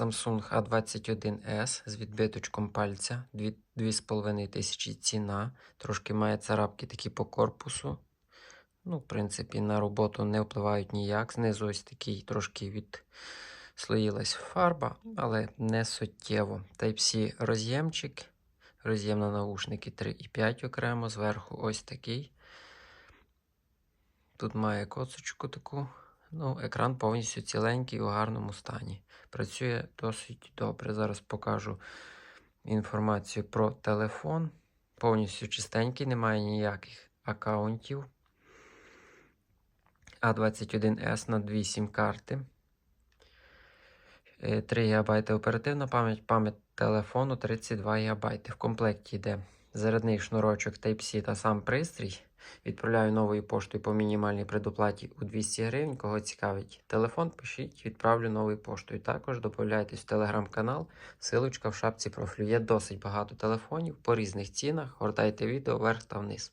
Samsung A21S з відбиточком пальця. 2500 ціна. Трошки має царапки такі по корпусу. Ну, в принципі, на роботу не впливають ніяк. Знизу ось такий трошки відслоїлась фарба, але не суттєво. Type-C роз'ємчик. Роз'єм на наушники 3,5 окремо. Зверху ось такий. Тут має коцочку таку. Ну, екран повністю ціленький у гарному стані. Працює досить добре. Зараз покажу інформацію про телефон. Повністю чистенький, немає ніяких аккаунтів. А21S на 2 сім карти. 3 ГБ оперативна пам'ять, пам'ять телефону 32 ГБ. В комплекті йде зарядний шнурочок Type-C та сам пристрій. Відправляю новою поштою по мінімальній предоплаті у 200 гривень. Кого цікавить телефон, пишіть, відправлю новою поштою. Також додайтесь в телеграм-канал, силочка в шапці профілю. Є досить багато телефонів по різних цінах. Гортайте відео вверх та вниз.